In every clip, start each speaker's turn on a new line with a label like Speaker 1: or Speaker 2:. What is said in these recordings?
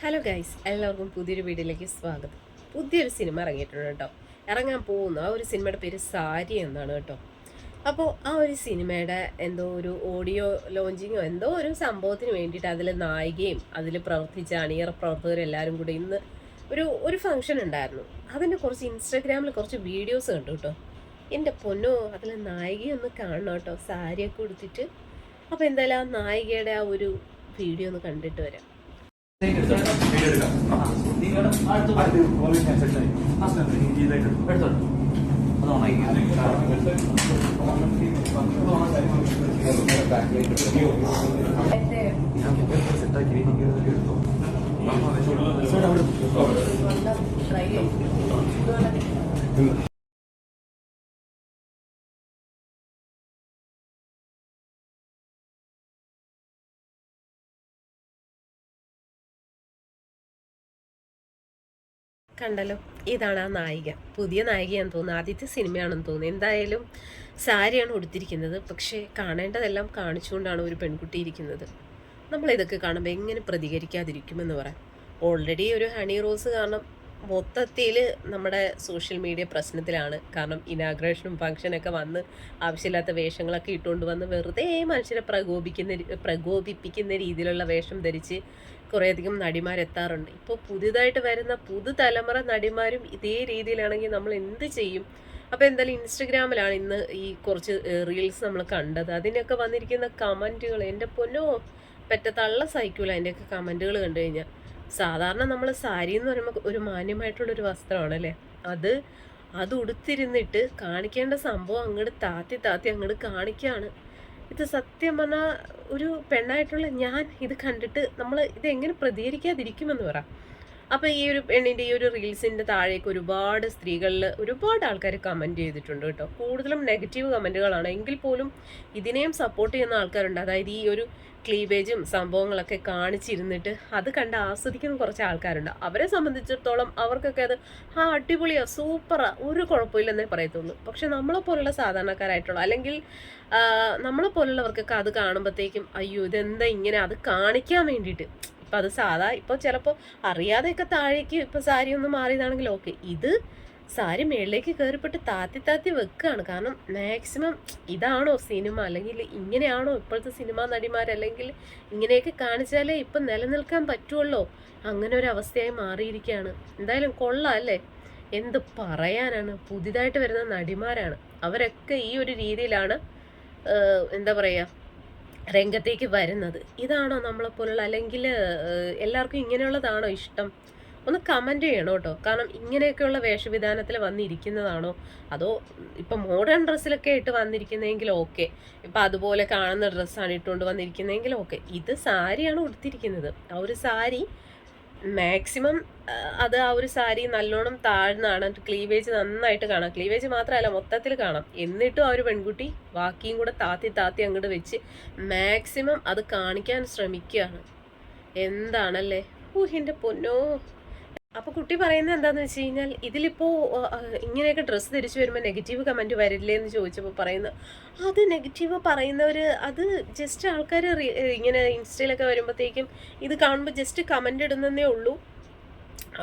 Speaker 1: Hello guys എല്ലാവർക്കും പുതിയൊരു വീഡിയോയിലേക്ക് സ്വാഗതം. പുതിയൊരു സിനിമ ഇറങ്ങിയിട്ടുണ്ട് കേട്ടോ. ഇറങ്ങാൻ പോകുന്നു. ആ ഒരു സിനിമയുടെ പേര് സാരി എന്നാണ് കേട്ടോ. അപ്പോൾ ആ ഒരു സിനിമയുടെ എന്തോ ഒരു ഓഡിയോ ലോഞ്ചിങ്ങോ എന്തോ ഒരു സംഭവത്തിന് വേണ്ടിയിട്ട് അതിലെ നായികയും അതിൽ പ്രവർത്തിച്ച അണിയറ പ്രവർത്തകരെല്ലാവരും കൂടി ഇന്ന് ഒരു ഒരു ഫംഗ്ഷൻ ഉണ്ടായിരുന്നു. അതിന്റെ കുറച്ച് ഇൻസ്റ്റാഗ്രാമിൽ കുറച്ച് വീഡിയോസ് കണ്ടു കേട്ടോ. എന്റെ പൊന്നോ അതിലെ നായികയൊന്ന് കാണണം കേട്ടോ. സാരിയൊക്കെ കൊടുത്തിട്ട് അപ്പോൾ എന്തായാലും ആ നായികയുടെ ആ ഒരു വീഡിയോ ഒന്ന് കണ്ടിട്ട് വരാം. それだ、俺。കണ്ടല്ലോ? ഇതാണ് ആ നായിക. പുതിയ നായികയാണെന്ന് തോന്നുന്നു. ആദ്യത്തെ സിനിമയാണെന്ന് തോന്നുന്നു. എന്തായാലും സാരിയാണ് ഉടുത്തിരിക്കുന്നത്. പക്ഷേ കാണേണ്ടതെല്ലാം കാണിച്ചുകൊണ്ടാണ് ഒരു പെൺകുട്ടി ഇരിക്കുന്നത്. നമ്മൾ ഇതൊക്കെ കാണുമ്പോൾ എങ്ങനെ പ്രതികരിക്കാതിരിക്കുമെന്ന് പറയാം. ഓൾറെഡി ഒരു ഹണി റോസ് കാരണം മൊത്തത്തിൽ നമ്മുടെ സോഷ്യൽ മീഡിയ പ്രശ്നത്തിലാണ്. കാരണം ഇനാഗ്രേഷനും ഫംഗ്ഷനൊക്കെ വന്ന് ആവശ്യമില്ലാത്ത വേഷങ്ങളൊക്കെ ഇട്ടുകൊണ്ട് വന്ന് വെറുതെ മനുഷ്യരെ പ്രകോപിക്കുന്ന പ്രകോപിപ്പിക്കുന്ന രീതിയിലുള്ള വേഷം ധരിച്ച് കുറേയധികം നടിമാരെത്താറുണ്ട്. ഇപ്പോൾ പുതിയതായിട്ട് വരുന്ന പുതുതലമുറ നടിമാരും ഇതേ രീതിയിലാണെങ്കിൽ നമ്മൾ എന്ത് ചെയ്യും? അപ്പോൾ എന്തായാലും ഇൻസ്റ്റഗ്രാമിലാണ് ഇന്ന് ഈ കുറച്ച് റീൽസ് നമ്മൾ കണ്ടത്. അതിനൊക്കെ വന്നിരിക്കുന്ന കമന്റുകൾ എന്റെ പൊന്നോ പെറ്റ തള്ള സഹിക്കൂല. അതിന്റെയൊക്കെ കമന്റുകൾ കണ്ടു കഴിഞ്ഞാൽ സാധാരണ നമ്മൾ സാരി എന്ന് പറയുമ്പോൾ ഒരു മാന്യമായിട്ടുള്ളൊരു വസ്ത്രമാണ് അല്ലേ അത് അത് ഉടുത്തിരുന്നിട്ട് കാണിക്കേണ്ട സംഭവം അങ്ങോട്ട് താത്തി താത്തി അങ്ങോട്ട് കാണിക്കുകയാണ് ഇത് സത്യം പറഞ്ഞാൽ ഒരു പെണ്ണായിട്ടുള്ള ഞാൻ ഇത് കണ്ടിട്ട് നമ്മൾ ഇത് എങ്ങനെ പ്രതികരിക്കാതിരിക്കുമെന്ന് പറ. അപ്പോൾ ഈ ഒരു പെണ്ണിന്റെ ഈ ഒരു റീൽസിന്റെ താഴേക്ക് ഒരുപാട് സ്ത്രീകളിൽ ഒരുപാട് ആൾക്കാർ കമന്റ് ചെയ്തിട്ടുണ്ട് കേട്ടോ. കൂടുതലും നെഗറ്റീവ് കമന്റുകളാണ് എങ്കിൽ പോലും ഇതിനെയും സപ്പോർട്ട് ചെയ്യുന്ന ആൾക്കാരുണ്ട്. അതായത് ഈ ഒരു ക്ലീവേജും സംഭവങ്ങളൊക്കെ കാണിച്ചിരുന്നിട്ട് അത് കണ്ട് ആസ്വദിക്കുന്ന കുറച്ച് ആൾക്കാരുണ്ട്. അവരെ സംബന്ധിച്ചിടത്തോളം അവർക്കൊക്കെ അത് ആ അടിപൊളിയാ സൂപ്പറാ ഒരു കുഴപ്പമില്ലെന്നേ പറയത്തുള്ളൂ. പക്ഷെ നമ്മളെ പോലുള്ള സാധാരണക്കാരായിട്ടുള്ള അല്ലെങ്കിൽ നമ്മളെ പോലുള്ളവർക്കൊക്കെ അത് കാണുമ്പോഴത്തേക്കും അയ്യോ ഇതെന്താ ഇങ്ങനെ? അത് കാണിക്കാൻ വേണ്ടിയിട്ട്. ഇപ്പം അത് സാധാ ഇപ്പോൾ ചിലപ്പോൾ അറിയാതെയൊക്കെ താഴേക്ക് ഇപ്പോൾ സാരി ഒന്ന് മാറിയതാണെങ്കിൽ ഓക്കെ. ഇത് സാരി മേളിലേക്ക് കയറിപ്പെട്ട് താത്തി താത്തി വെക്കുകയാണ് കാരണം മാക്സിമം ഇതാണോ സിനിമ? അല്ലെങ്കിൽ ഇങ്ങനെയാണോ ഇപ്പോഴത്തെ സിനിമാ നടിമാർ അല്ലെങ്കിൽ ഇങ്ങനെയൊക്കെ കാണിച്ചാലേ ഇപ്പം നിലനിൽക്കാൻ പറ്റുള്ളൂ അങ്ങനെ ഒരു അവസ്ഥയായി മാറിയിരിക്കുകയാണ് എന്തായാലും കൊള്ളാം അല്ലേ? എന്ത് പറയാനാണ്? പുതിയതായിട്ട് വരുന്ന നടിമാരാണ്. അവരൊക്കെ ഈ ഒരു രീതിയിലാണ് എന്താ പറയുക രംഗത്തേക്ക് വരുന്നത്. ഇതാണോ നമ്മളെപ്പോലുള്ള അല്ലെങ്കിൽ എല്ലാവർക്കും ഇങ്ങനെയുള്ളതാണോ ഇഷ്ടം? ഒന്ന് കമന്റ് ചെയ്യണം കേട്ടോ. കാരണം ഇങ്ങനെയൊക്കെയുള്ള വേഷവിധാനത്തിൽ വന്നിരിക്കുന്നതാണോ? അതോ ഇപ്പം മോഡേൺ ഡ്രസ്സിലൊക്കെ ഇട്ട് വന്നിരിക്കുന്നതെങ്കിൽ ഓക്കെ ഇപ്പം അതുപോലെ കാണുന്ന ഡ്രസ്സാണ് ഇട്ടുകൊണ്ട് വന്നിരിക്കുന്നതെങ്കിൽ ഓക്കെ ഇത് സാരിയാണ് ഉടുത്തിരിക്കുന്നത്. ആ ഒരു സാരി മാക്സിമം അത് ആ ഒരു സാരി നല്ലോണം താഴ്ന്നാണ് ക്ലീവേജ് നന്നായിട്ട് കാണാം. ക്ലീവേജ് മാത്രമല്ല മൊത്തത്തിൽ കാണാം. എന്നിട്ടും ആ ഒരു പെൺകുട്ടി ബാക്കിയും കൂടെ താത്തി താത്തി അങ്ങോട്ട് വെച്ച് മാക്സിമം അത് കാണിക്കാൻ ശ്രമിക്കുകയാണ്. എന്താണല്ലേ? ഊഹിന്റെ പൊന്നോ. അപ്പൊ കുട്ടി പറയുന്നത് എന്താന്ന് വെച്ച് കഴിഞ്ഞാൽ ഇതിലിപ്പോ ഇങ്ങനെയൊക്കെ ഡ്രസ്സ് ധരിച്ചു വരുമ്പോൾ നെഗറ്റീവ് കമന്റ് വരില്ലേ എന്ന് ചോദിച്ചപ്പോൾ പറയുന്നു അത് നെഗറ്റീവ് പറയുന്നവര് അത് ജസ്റ്റ് ആൾക്കാർ ഇങ്ങനെ ഇൻസ്റ്റയിലൊക്കെ വരുമ്പോഴത്തേക്കും ഇത് കാണുമ്പോൾ ജസ്റ്റ് കമന്റ് ഇടുന്നതേ ഉള്ളൂ.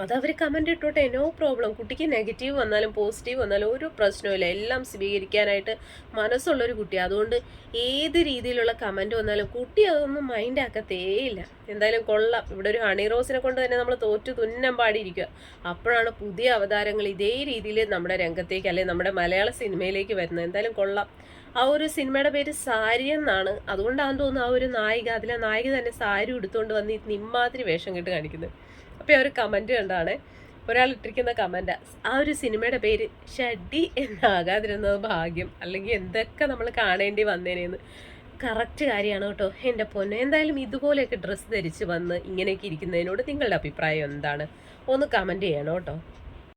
Speaker 1: അതവർ കമന്റ് ഇട്ടോട്ടെ നോ പ്രോബ്ലം കുട്ടിക്ക് നെഗറ്റീവ് വന്നാലും പോസിറ്റീവ് വന്നാലും ഒരു പ്രശ്നവുമില്ല. എല്ലാം സ്വീകരിക്കാനായിട്ട് മനസ്സുള്ളൊരു കുട്ടി. അതുകൊണ്ട് ഏത് രീതിയിലുള്ള കമന്റ് വന്നാലും കുട്ടി അതൊന്നും മൈൻഡാക്കത്തേയില്ല എന്തായാലും കൊള്ളാം. ഇവിടെ ഒരു ഹണി റോസിനെ കൊണ്ട് തന്നെ നമ്മൾ തോറ്റു തുന്നം പാടിയിരിക്കുക അപ്പോഴാണ് പുതിയ അവതാരങ്ങൾ ഇതേ രീതിയിൽ നമ്മുടെ രംഗത്തേക്ക് അല്ലെങ്കിൽ നമ്മുടെ മലയാള സിനിമയിലേക്ക് വരുന്നത്. എന്തായാലും കൊള്ളാം. ആ ഒരു സിനിമയുടെ പേര് സാരി എന്നാണ്. അതുകൊണ്ടാണെന്ന് തോന്നുന്നു ആ ഒരു നായിക അതിലെ നായിക തന്നെ സാരി ഉടുത്തുകൊണ്ട് വന്ന് നിമ്മാതിരി വേഷം കെട്ട് കാണിക്കുന്നത് അപ്പോൾ ഒരു കമന്റ് കണ്ടാണ് ഒരാൾ ഇട്ടിരിക്കുന്ന കമന്റ് ആ ഒരു സിനിമയുടെ പേര് ഷഡി എന്നാകാതിരുന്നത് ഭാഗ്യം. അല്ലെങ്കിൽ എന്തൊക്കെ നമ്മൾ കാണേണ്ടി വന്നേനേന്ന്. കറക്റ്റ് കാര്യമാണ് കേട്ടോ. എന്റെ പൊന്നെ എന്തായാലും ഇതുപോലെയൊക്കെ ഡ്രസ്സ് ധരിച്ച് വന്ന് ഇങ്ങനെയൊക്കെ ഇരിക്കുന്നതിനോട് നിങ്ങളുടെ അഭിപ്രായം എന്താണ്? ഒന്ന് കമന്റ് ചെയ്യണം കേട്ടോ.